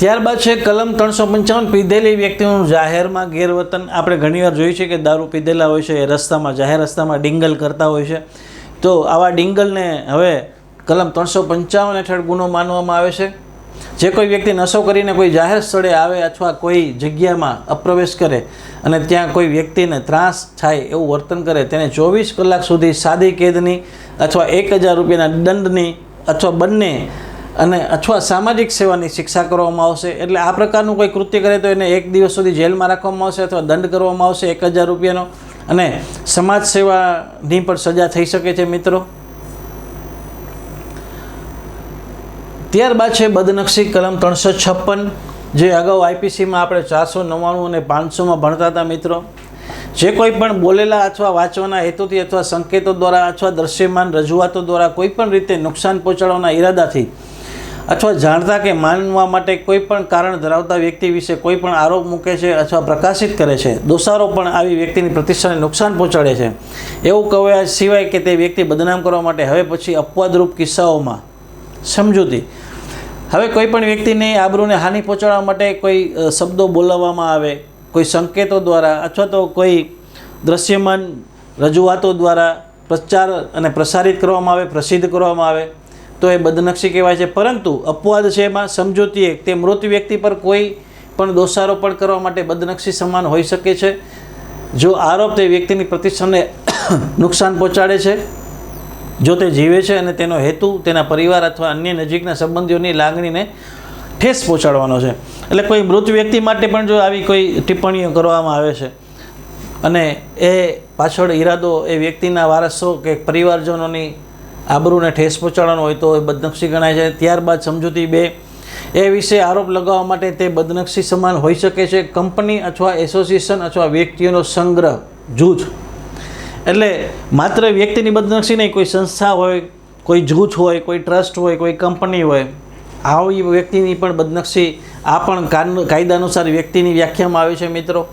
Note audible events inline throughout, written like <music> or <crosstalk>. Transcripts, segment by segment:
ત્યારબાદ છે કલમ ત્રણસો પંચાવન. પીધેલી વ્યક્તિનું જાહેરમાં ગેરવર્તન આપણે ઘણીવાર જોયું છે કે દારૂ પીધેલા હોય છે એ રસ્તામાં, જાહેર રસ્તામાં ડિંગલ કરતા હોય છે. તો આવા ડિંગલને હવે કલમ ત્રણસો પંચાવન હેઠળ ગુનો માનવામાં આવે છે. જે કોઈ વ્યક્તિ નશો કરીને કોઈ જાહેર સ્થળે આવે અથવા કોઈ જગ્યામાં અપ્રવેશ કરે અને ત્યાં કોઈ વ્યક્તિને ત્રાસ થાય એવું વર્તન કરે, તેને ચોવીસ કલાક સુધી સાદી કેદની અથવા એક હજાર રૂપિયાના દંડની અથવા બંને અને અથવા સામાજિક સેવાની શિક્ષા કરવામાં આવશે. એટલે આ પ્રકારનું કોઈ કૃત્ય કરે તો એને એક દિવસ સુધી જેલમાં રાખવામાં આવશે અથવા દંડ કરવામાં આવશે એક હજાર રૂપિયાનો. અને સમાજ સેવાની પણ સજા થઈ શકે છે મિત્રો. ત્યારબાદ છે બદનક્ષી કલમ ત્રણસો છપ્પન, જે અગાઉ આઈપીસીમાં આપણે ચારસો નવ્વાણું અને પાંચસોમાં ભણતા હતા મિત્રો. જે કોઈ પણ બોલેલા અથવા વાંચવાના હેતુથી અથવા સંકેતો દ્વારા અથવા દ્રશ્યમાન રજૂઆતો દ્વારા કોઈ પણ રીતે નુકસાન પહોંચાડવાના ઈરાદાથી અથવા જાણતા કે માનવા માટે કોઈ પણ કારણ ધરાવતા વ્યક્તિ વિશે કોઈ પણ આરોપ મૂકે છે અથવા પ્રકાશિત કરે છે દોષારો પણ આવી વ્યક્તિની પ્રતિષ્ઠાને નુકસાન પહોંચાડે છે. એવું કહેવા સિવાય કે તે વ્યક્તિ બદનામ કરવા માટે હવે પછી અપવાદરૂપ કિસ્સાઓમાં સમજૂતી. હવે કોઈ પણ વ્યક્તિની આબરૂને હાનિ પહોંચાડવા માટે કોઈ શબ્દો બોલાવવામાં આવે, કોઈ સંકેતો દ્વારા અથવા તો કોઈ દ્રશ્યમાન રજૂઆતો દ્વારા પ્રચાર અને પ્રસારિત કરવામાં આવે, પ્રસિદ્ધ કરવામાં આવે તો એ બદનક્ષી કહેવાય છે. પરંતુ અપવાદ છે એમાં સમજૂતી એક. તે મૃત વ્યક્તિ પર કોઈ પણ દોષારોપણ કરવા માટે બદનક્ષી સમાન હોઈ શકે છે. જો આરોપ તે વ્યક્તિની પ્રતિષ્ઠાને <coughs> નુકસાન પહોંચાડે છે, જો તે જીવે છે અને તેનો હેતુ તેના પરિવાર અથવા અન્ય નજીકના સંબંધીઓની લાગણીને ઠેસ પહોંચાડવાનો છે. એટલે કોઈ મૃત વ્યક્તિ માટે પણ જો આવી કોઈ ટિપ્પણીઓ કરવામાં આવે છે અને એ પાછળ ઈરાદો એ વ્યક્તિના વારસો કે પરિવારજનોની આબરૂને ઠેસ પહોંચાડવાનો હોય તો એ બદનક્ષી ગણાય છે. ત્યારબાદ સમજૂતી બે, એ વિશે આરોપ લગાવવા માટે તે બદનક્ષી સમાન હોઈ શકે છે. કંપની અથવા એસોસિએશન અથવા વ્યક્તિઓનો સંગ્રહ, જૂથ. એટલે માત્ર વ્યક્તિની બદનક્ષી નહીં, કોઈ સંસ્થા હોય, કોઈ જૂથ હોય, કોઈ ટ્રસ્ટ હોય, કોઈ કંપની હોય, આવી વ્યક્તિની પણ બદનક્ષી આ પણ કાયદા અનુસાર વ્યક્તિની વ્યાખ્યામાં આવે છે મિત્રો.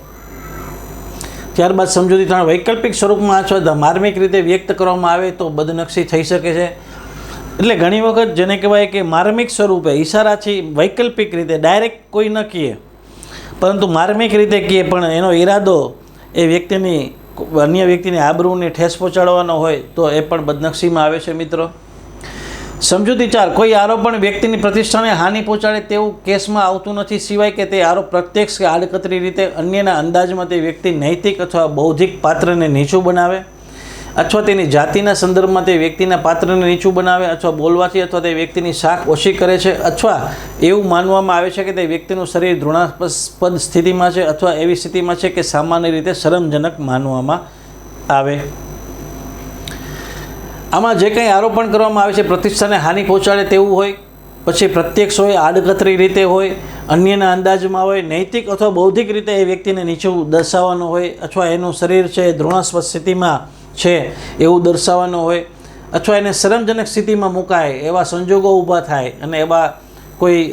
ત્યારબાદ સમજૂતી ત્રણ, વૈકલ્પિક સ્વરૂપમાં અથવા માર્મિક રીતે વ્યક્ત કરવામાં આવે તો બદનક્ષી થઈ શકે છે. એટલે ઘણી વખત જેને કહેવાય કે માર્મિક સ્વરૂપે ઈશારાથી વૈકલ્પિક રીતે ડાયરેક્ટ કોઈ ન કહે પરંતુ માર્મિક રીતે કહીએ પણ એનો ઈરાદો એ વ્યક્તિની, અન્ય વ્યક્તિની આબરૂને ઠેસ પહોંચાડવાનો હોય તો એ પણ બદનક્ષીમાં આવે છે મિત્રો. સમજૂતી ચાર, કોઈ આરોપણ વ્યક્તિની પ્રતિષ્ઠાને હાનિ પહોંચાડે તેવું કેસમાં આવતું નથી, સિવાય કે તે આરોપ પ્રત્યક્ષ કે આડકતરી રીતે અન્યના અંદાજમાં તે વ્યક્તિ નૈતિક અથવા બૌદ્ધિક પાત્રને નીચું બનાવે, અથવા તેની જાતિના સંદર્ભમાં તે વ્યક્તિના પાત્રને નીચું બનાવે, અથવા બોલવાથી અથવા તે વ્યક્તિની શાખ ઓછી કરે છે, અથવા એવું માનવામાં આવે છે કે તે વ્યક્તિનું શરીર ધૃણાસ્પદ સ્થિતિમાં છે, અથવા એવી સ્થિતિમાં છે કે સામાન્ય રીતે શરમજનક માનવામાં આવે. આમાં જે કંઈ આરોપણ કરવામાં આવે છે, પ્રતિષ્ઠાને હાનિ પહોંચાડે તેવું હોય, પછી પ્રત્યક્ષ હોય, આડકતરી રીતે હોય, અન્યના અંદાજમાં હોય, નૈતિક અથવા બૌદ્ધિક રીતે એ વ્યક્તિને નીચું દર્શાવવાનું હોય, અથવા એનું શરીર છે એ ધૃણાસ્પદ સ્થિતિમાં છે, એવું દર્શાવવાનું હોય, અથવા એને શરમજનક સ્થિતિમાં મુકાય, એવા સંજોગો ઊભા થાય, અને એવા કોઈ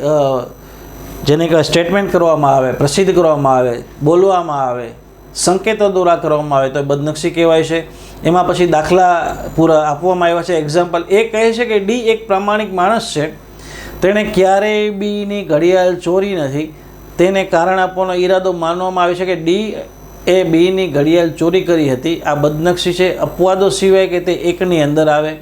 જેને કહેવાય સ્ટેટમેન્ટ કરવામાં આવે, પ્રસિદ્ધ કરવામાં આવે, બોલવામાં આવે, સંકેતો દ્વારા કરવામાં આવે, તો બદનક્ષી કહેવાય છે. એમાં પછી દાખલા પૂરા આપવામાં આવ્યા છે. એક્ઝામ્પલ એ કહે છે કે ડી એક પ્રામાણિક માણસ છે. તેણે ક્યારેય બીની ઘડિયાળ ચોરી નથી. તેને કારણ આપવાનો ઈરાદો માનવામાં આવે છે કે ડી એ બીની ઘડિયાળ ચોરી કરી હતી. આ બદનક્ષી છે. અપવાદો સિવાય કે તે એકની અંદર આવે.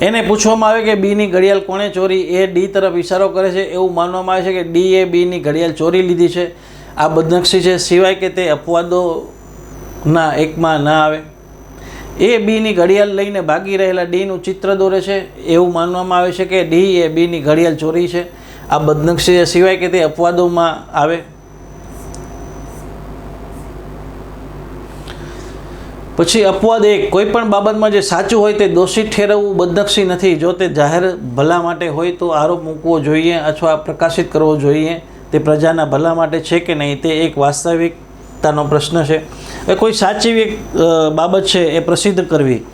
એને પૂછવામાં આવે કે બીની ઘડિયાળ કોણે ચોરી? એ ડી તરફ ઇશારો કરે છે. એવું માનવામાં આવે છે કે ડી એ બીની ઘડિયાળ ચોરી લીધી છે. આ બદનક્ષી છે. સિવાય કે તે અપવાદોના એકમાં ના આવે. એ બીની ઘડિયાળ લઈને ભાગી રહેલા ડીનું ચિત્ર દોરે છે. એવું માનવામાં આવે છે કે ડી એ બીની ઘડિયાળ ચોરી છે. આ બદનક્ષી સિવાય કે તે અપવાદોમાં આવે. પછી અપવાદ એક. કોઈ પણ બાબતમાં જે સાચું હોય તે દોષિત ઠેરવવું બદનક્ષી નથી. જો તે જાહેર ભલા માટે હોય તો આરોપ મૂકવો જોઈએ અથવા પ્રકાશિત કરવો જોઈએ. તે પ્રજાના ભલા માટે છે કે નહીં તે એક વાસ્તવિકતાનો પ્રશ્ન છે. એ કોઈ સાચી એક બાબત છે એ પ્રસિદ્ધ કરવી.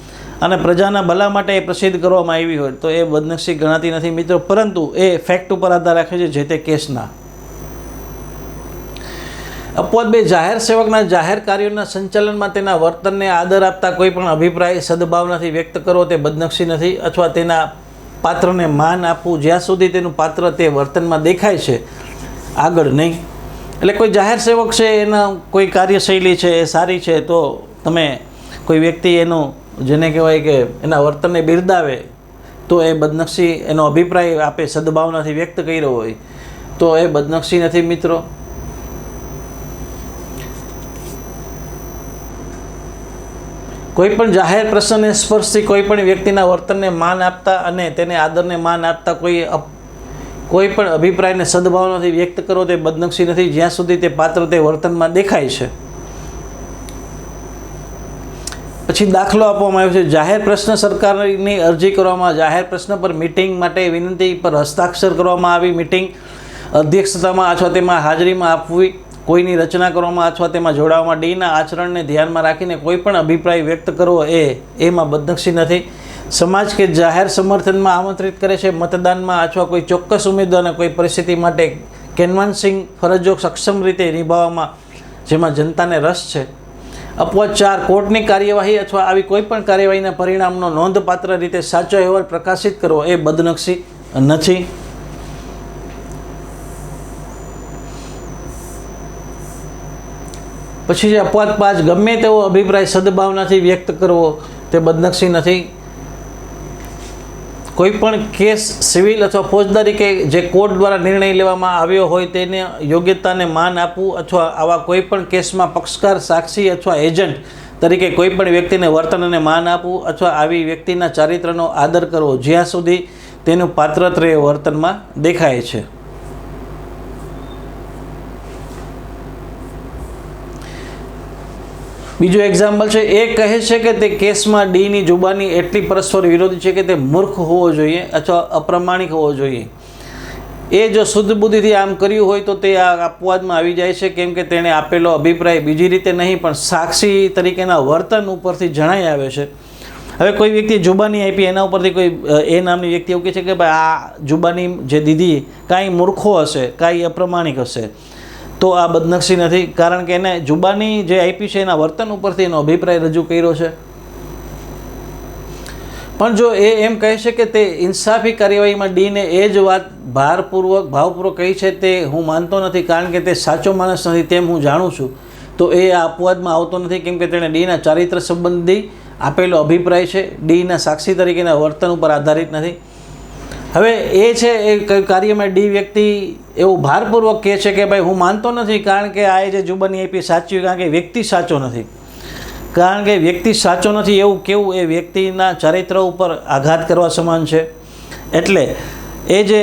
અને પ્રજાના ભલા માટે એ પ્રસિદ્ધ કરવામાં આવી હોય તો એ બદનક્ષી ગણાતી નથી મિત્રો. પરંતુ એ ફેક્ટ ઉપર આધાર રાખે છે જે તે કેસના. અપવાદ બે, જાહેર સેવકના જાહેર કાર્યોના સંચાલનમાં તેના વર્તનને આદર આપતા કોઈ પણ અભિપ્રાય સદભાવનાથી વ્યક્ત કરવો તે બદનક્ષી નથી અથવા તેના પાત્રને માન આપવું જ્યાં સુધી તેનું પાત્ર તે વર્તનમાં દેખાય છે. આગળ નહીં. એટલે કોઈ જાહેર સેવક છે, એના કોઈ કાર્યશૈલી છે, એ સારી છે, તો તમે કોઈ વ્યક્તિ એનું જેને કહેવાય કે એના વર્તનને બિરદાવે, તો એ બદનક્ષી એનો અભિપ્રાય આપે, સદભાવનાથી વ્યક્ત કર્યો હોય, તો એ બદનક્ષી નથી મિત્રો. કોઈ પણ જાહેર પ્રસંગને સ્પર્શથી કોઈ પણ વ્યક્તિના વર્તનને માન આપતા અને તેને આદરને માન આપતા કોઈ કોઈ પણ અભિપ્રાયને સદભાવનાથી વ્યક્ત કરો, તે બદનક્ષી નથી. જ્યાં સુધી તે પાત્ર તે વર્તનમાં દેખાય છે. પછી દાખલો આપવામાં આવ્યો છે. જાહેર પ્રશ્ન સરકારની અરજી કરવામાં, જાહેર પ્રશ્ન પર મિટિંગ માટે વિનંતી પર હસ્તાક્ષર કરવામાં આવી. મિટિંગ અધ્યક્ષતામાં અથવા તેમાં હાજરીમાં આપવી, કોઈની રચના કરવામાં અથવા તેમાં જોડાવામાં, ડીના આચરણને ધ્યાનમાં રાખીને કોઈ પણ અભિપ્રાય વ્યક્ત કરવો એ, એમાં બદનક્ષી નથી. સમાજ કે જાહેર સમર્થનમાં આમંત્રિત કરે છે. મતદાનમાં અથવા કોઈ ચોક્કસ ઉમેદવારને કોઈ પરિસ્થિતિ માટે કેનવાન્સિંગ ફરજો સક્ષમ રીતે નિભાવવામાં જેમાં જનતાને રસ છે. અપવાદ ચાર, કોર્ટની કાર્યવાહી અથવા આવી કોઈ પણ કાર્યવાહીના પરિણામનો નોંધપાત્ર રીતે સાચો અહેવાલ પ્રકાશિત કરવો એ બદનક્ષી નથી. પછી જે અપવાદ પાંચ, ગમે તેવો અભિપ્રાય સદભાવનાથી વ્યક્ત કરવો તે બદનક્ષી નથી. કોઈ પણ કેસ સિવિલ અથવા ફોજદારી કે જે કોર્ટ દ્વારા નિર્ણય લેવામાં આવ્યો હોય તેને યોગ્યતાને માન આપવું અથવા આવા કોઈ પણ કેસમાં પક્ષકાર, સાક્ષી અથવા એજન્ટ તરીકે કોઈ પણ વ્યક્તિને વર્તન અને માન આપવું અથવા આવી વ્યક્તિના ચારિત્રનો આદર કરવો જ્યાં સુધી તેનું પાત્રત્રય વર્તનમાં દેખાય છે. બીજું એક્ઝામ્પલ છે, એ કહે છે કે તે કેસમાં ડીની જુબાની એટલી પરસ્પર વિરોધી છે કે તે મૂર્ખ હોવો જોઈએ અથવા અપ્રમાણિક હોવો જોઈએ. એ જો શુદ્ધ બુદ્ધિથી આમ કર્યું હોય તો તે આ અપવાદમાં આવી જાય છે, કેમ કે તેણે આપેલો અભિપ્રાય બીજી રીતે નહીં, પણ સાક્ષી તરીકેના વર્તન ઉપરથી જણાઈ આવે છે. હવે કોઈ વ્યક્તિ જુબાની આપી, એના ઉપરથી કોઈ એ નામની વ્યક્તિ એવું કહે છે કે ભાઈ, આ જુબાની જે દીધી કાંઈ મૂર્ખો હશે, કાંઈ અપ્રમાણિક હશે. તો આ બદનક્ષી નથી. કારણ કે એને જુબાની જે આપી છે, એના વર્તન ઉપરથી એનો અભિપ્રાય રજૂ કર્યો છે. પણ જો એ એમ કહે છે કે તે ઇન્સાફી કાર્યવાહીમાં ડીને એ જ વાત ભારપૂર્વક, ભાવપૂર્વક કહી છે, તે હું માનતો નથી. કારણ કે તે સાચો માણસ નથી તેમ હું જાણું છું. તો એ આ અપવાદમાં આવતો નથી, કેમ કે તેણે ડીના ચારિત્ર સંબંધી આપેલો અભિપ્રાય છે. ડીના સાક્ષી તરીકેના વર્તન ઉપર આધારિત નથી. હવે એ છે, એ કાર્યમાં ડી વ્યક્તિ એવું ભારપૂર્વક કહે છે કે, ભાઈ, હું માનતો નથી, કારણ કે આ જે જુબાની આપી સાચી કારણ કે વ્યક્તિ સાચો નથી. કારણ કે વ્યક્તિ સાચો નથી એવું કેવું એ વ્યક્તિના ચરિત્ર ઉપર આઘાત કરવા સમાન છે. એટલે એ જે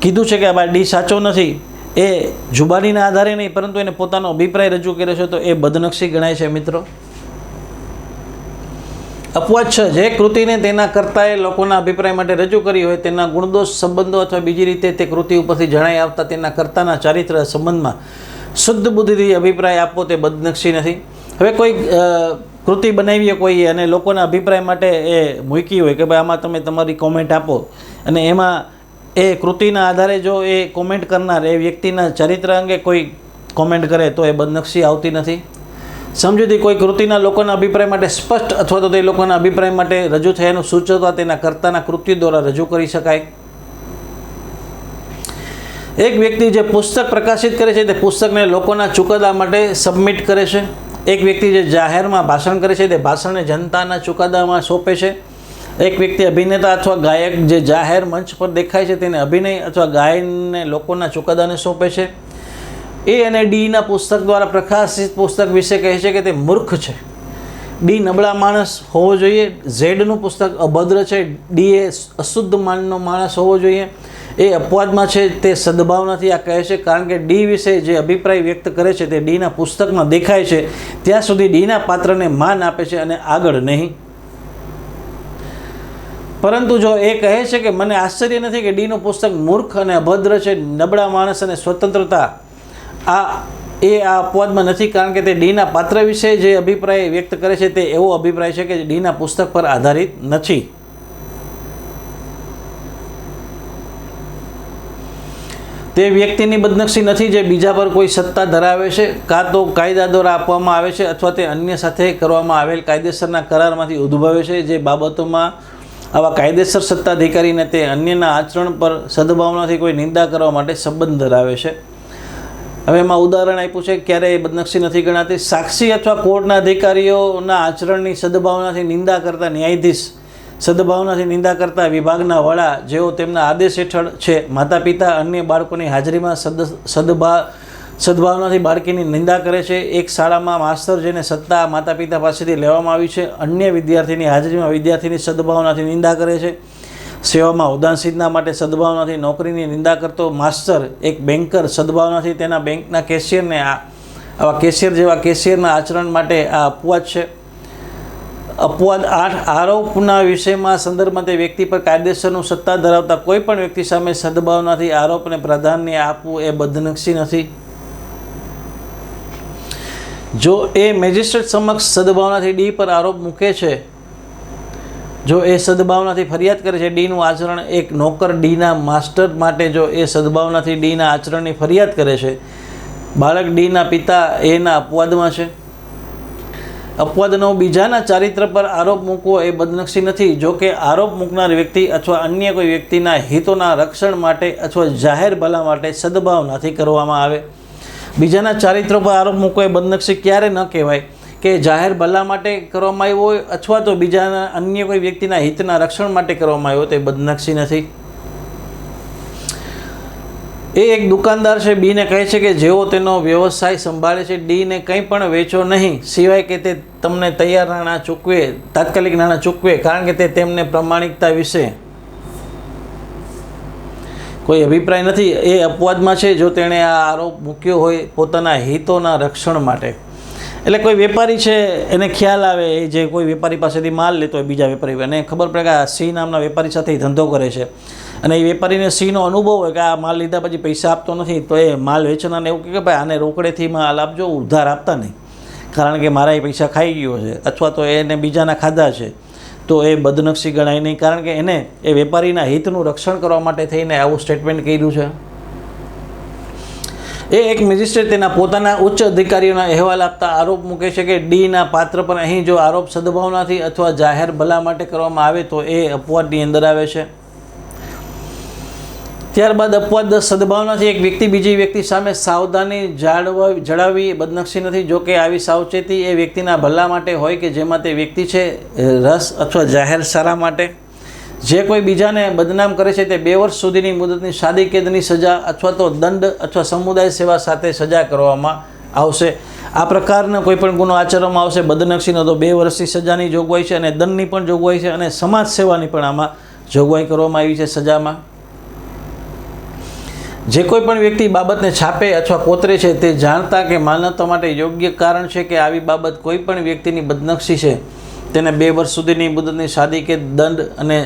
કીધું છે કે ભાઈ ડી સાચો નથી, એ જુબાનીના આધારે નહીં, પરંતુ એને પોતાનો અભિપ્રાય રજૂ કર્યો છે, તો એ બદનક્ષી ગણાય છે, મિત્રો. અપવાદ છે. જે કૃતિને તેના કર્તાએ લોકોના અભિપ્રાય માટે રજૂ કરી હોય તેના ગુણદોષ, સંબંધો અથવા બીજી રીતે તે કૃતિ ઉપરથી જણાઈ આવતા તેના કરતાના ચારિત્ર સંબંધમાં શુદ્ધ બુદ્ધિથી અભિપ્રાય આપવો તે બદનક્ષી નથી. હવે કોઈ કૃતિ બનાવી કોઈ અને લોકોના અભિપ્રાય માટે એ મૂકી હોય કે ભાઈ આમાં તમે તમારી કોમેન્ટ આપો અને એમાં એ કૃતિના આધારે જો એ કોમેન્ટ કરનાર એ વ્યક્તિના ચરિત્ર અંગે કોઈ કોમેન્ટ કરે તો એ બદનક્ષી આવતી નથી. સમજૂતી કોઈ કૃતિના લોકોના અભિપ્રાય માટે સ્પષ્ટ અથવા તો તે લોકોના અભિપ્રાય માટે રજૂ થયાનું સૂચવતા તેના કર્તાના કૃત્યુ દ્વારા રજૂ કરી શકાય. એક વ્યક્તિ જે પુસ્તક પ્રકાશિત કરે છે તે પુસ્તકને લોકોના ચુકાદા માટે સબમિટ કરે છે. એક વ્યક્તિ જે જાહેરમાં ભાષણ કરે છે તે ભાષણને જનતાના ચુકાદામાં સોંપે છે. એક વ્યક્તિ અભિનેતા અથવા ગાયક જે જાહેર મંચ પર દેખાય છે તેને અભિનય અથવા ગાયનને લોકોના ચુકાદાને સોંપે છે. એ અને ડીના પુસ્તક દ્વારા પ્રકાશિત પુસ્તક વિશે કહે છે કે તે મૂર્ખ છે. ડી નબળા માણસ હોવો જોઈએ ઝેડનું પુસ્તક અભદ્ર છે, ડી એ અશુદ્ધ માનનો માણસ હોવો જોઈએ. એ અપવાદમાં છે, તે સદભાવનાથી આ કહે છે, કારણ કે ડી વિશે જે અભિપ્રાય વ્યક્ત કરે છે, તે ડીના પુસ્તકમાં દેખાય છે. ત્યાં સુધી ડીના પાત્રને માન આપે છે અને આગળ નહીં. પરંતુ જો એ કહે છે કે મને આશ્ચર્ય નથી કે ડીનું પુસ્તક મૂર્ખ અને અભદ્ર છે, નબળા માણસ અને સ્વતંત્રતા આ એ આ અપવાદમાં નથી, કારણ કે તે ડીના પાત્ર વિશે જે અભિપ્રાય વ્યક્ત કરે છે તે એવો અભિપ્રાય છે કે ડીના પુસ્તક પર આધારિત નથી. તે વ્યક્તિની બદનક્ષી નથી જે બીજા પર કોઈ સત્તા ધરાવે છે, કાં તો કાયદા દ્વારા આપવામાં આવે છે અથવા તે અન્ય સાથે કરવામાં આવેલ કાયદેસરના કરારમાંથી ઉદ્ભવે છે જે બાબતોમાં આવા કાયદેસર સત્તાધિકારીને તે અન્યના આચરણ પર સદભાવનાથી કોઈ નિંદા કરવા માટે સંબંધ ધરાવે છે. હવે એમાં ઉદાહરણ આપ્યું છે ક્યારેય બદનક્ષી નથી ગણાતી. સાક્ષી અથવા કોર્ટના અધિકારીઓના આચરણની સદભાવનાથી નિંદા કરતા ન્યાયાધીશ, સદભાવનાથી નિંદા કરતા વિભાગના વડા, જેઓ તેમના આદેશ હેઠળ છે માતા પિતા અન્ય બાળકોની હાજરીમાં સદ, સદભા, સદભાવનાથી બાળકીની નિંદા કરે છે. એક શાળામાં માસ્તર જેને સત્તા માતા પિતા પાસેથી લેવામાં આવી છે. અન્ય વિદ્યાર્થીની હાજરીમાં વિદ્યાર્થીની સદભાવનાથી નિંદા કરે છે. સેવામાં ઉદાસીનતા માટે સદભાવનાથી નોકરીની નિંદા કરતો માસ્ટર એક બેન્કર સદભાવનાથી તેના બેંકના કેશિયરને આ આવા કેશિયર જેવા કેશિયરના આચરણ માટે આ અપવાદ છે. અપવાદ આઠ આરોપના વિષયમાં સંદર્ભમાં તે વ્યક્તિ પર કાયદેસરનું સત્તા ધરાવતા કોઈ પણ વ્યક્તિ સામે સદભાવનાથી આરોપને પ્રાધાન્ય આપવું એ બદનક્ષી નથી. જો એ મેજિસ્ટ્રેટ સમક્ષ સદભાવનાથી ડી પર આરોપ મૂકે છે જો એ સદભાવનાથી ફરિયાદ કરે છે, ડીનું આચરણ એક નોકર ડીના માસ્ટર માટે જો એ સદભાવનાથી ડીના આચરણની ફરિયાદ કરે છે, બાળક ડીના પિતા એના અપવાદમાં છે. અપવાદનો બીજાના ચારિત્ર પર આરોપ મૂકવો એ બદનક્ષી નથી. જો કે આરોપ મૂકનાર વ્યક્તિ અથવા અન્ય કોઈ વ્યક્તિના હિતોના રક્ષણ માટે અથવા જાહેર ભલા માટે સદભાવનાથી કરવામાં આવે. બીજાના ચારિત્ર પર આરોપ મૂકવો એ બદનક્ષી ક્યારે ન કહેવાય. કે જાહેર ભલા માટે કરવામાં આવ્યો હોય અથવા તો બીજાના અન્ય કોઈ વ્યક્તિના હિતના રક્ષણ માટે કરવામાં આવ્યો તે બદનક્ષી નથી. એ એક દુકાનદાર છે બીને કહે છે કે જેઓ તેનો વ્યવસાય સંભાળે છે ડીને કંઈ પણ વેચો નહીં, સિવાય કે તે તમને તૈયાર નાણાં ચૂકવે, તાત્કાલિક નાણાં ચૂકવે, કારણ કે તે તેમને પ્રમાણિકતા વિશે કોઈ અભિપ્રાય નથી. એ અપવાદમાં છે, જો તેણે આ આરોપ મૂક્યો હોય પોતાના હિતોના રક્ષણ માટે. એટલે કોઈ વેપારી છે, એને ખ્યાલ આવે, એ જે કોઈ વેપારી પાસેથી માલ લેતો હોય બીજા વેપારી એને ખબર પડે કે આ સિંહ નામના વેપારી સાથે ધંધો કરે છે. અને એ વેપારીને સિંહનો અનુભવ હોય કે આ માલ લીધા પછી પૈસા આપતો નથી, તો એ માલ વેચનારને એવું કહે કે ભાઈ, આને રોકડેથી માલ આપજો, ઉધાર આપતા નહીં. કારણ કે મારા એ પૈસા ખાઈ ગયો છે. અથવા તો એને બીજાના ખાધા છે. તો એ બદનક્ષી ગણાય નહીં, કારણ કે એને એ વેપારીના હિતનું રક્ષણ કરવા માટે થઈને આવું સ્ટેટમેન્ટ કર્યું છે. એ એક મેજિસ્ટ્રેટ તેના પોતાના ઉચ્ચ અધિકારીઓના અહેવાલ આપતા આરોપ મૂકે છે કે ડીના પાત્ર પર અહીં જો આરોપ સદભાવનાથી અથવા જાહેર ભલા માટે કરવામાં આવે તો એ અપવાદની અંદર આવે છે. ત્યારબાદ અપવાદ સદભાવનાથી એક વ્યક્તિ બીજી વ્યક્તિ સામે સાવધાની જાળવા જળાવવી બદનક્ષી નથી. જો કે આવી સાવચેતી એ વ્યક્તિના ભલા માટે હોય કે જેમાં તે વ્યક્તિ છે રસ અથવા જાહેર સારા માટે. જે કોઈ બીજાને બદનામ કરે છે તે બે વર્ષ સુધીની મુદતની સાદી કેદની સજા અથવા તો દંડ અથવા સમુદાય સેવા સાથે સજા કરવામાં આવશે. આ પ્રકારનો કોઈ પણ ગુનો આચરવામાં આવશે. બદનક્ષીનો તો બે વર્ષની સજાની જોગવાઈ છે અને દંડની પણ જોગવાઈ છે અને સમાજ સેવાની પણ આમાં જોગવાઈ કરવામાં આવી છે સજામાં. જે કોઈ પણ વ્યક્તિ બાબતને છાપે અથવા કોતરે છે તે જાણતા કે માનવતા માટે યોગ્ય કારણ છે કે આવી બાબત કોઈ પણ વ્યક્તિની બદનક્ષી છે, તેને બે વર્ષ સુધીની મુદતની સાદી કે દંડ અને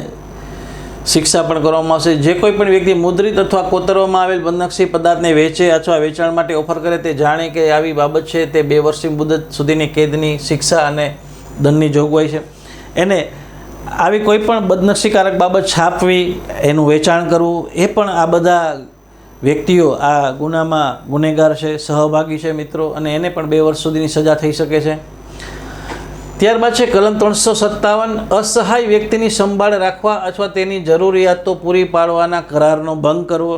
શિક્ષા પણ કરવામાં આવશે. જે કોઈ પણ વ્યક્તિ મુદ્રિત અથવા કોતરવામાં આવેલ બદનક્ષી પદાર્થને વેચે અથવા વેચાણ માટે ઓફર કરે તે જાણે કે આવી બાબત છે. તે બે વર્ષની મુદત સુધીની કેદની શિક્ષા અને દંડની જોગવાઈ છે. એને આવી કોઈ પણ બદનક્ષીકારક બાબત છાપવી, એનું વેચાણ કરવું, એ પણ આ બધા વ્યક્તિઓ આ ગુનામાં ગુનેગાર છે, સહભાગી છે મિત્રો, અને એને પણ બે વર્ષ સુધીની સજા થઈ શકે છે. ત્યારબાદ છે કલમ ત્રણસો સત્તાવન, અસહાય વ્યક્તિની સંભાળ રાખવા અથવા તેની જરૂરિયાતો પૂરી પાડવાના કરારનો ભંગ કરવો.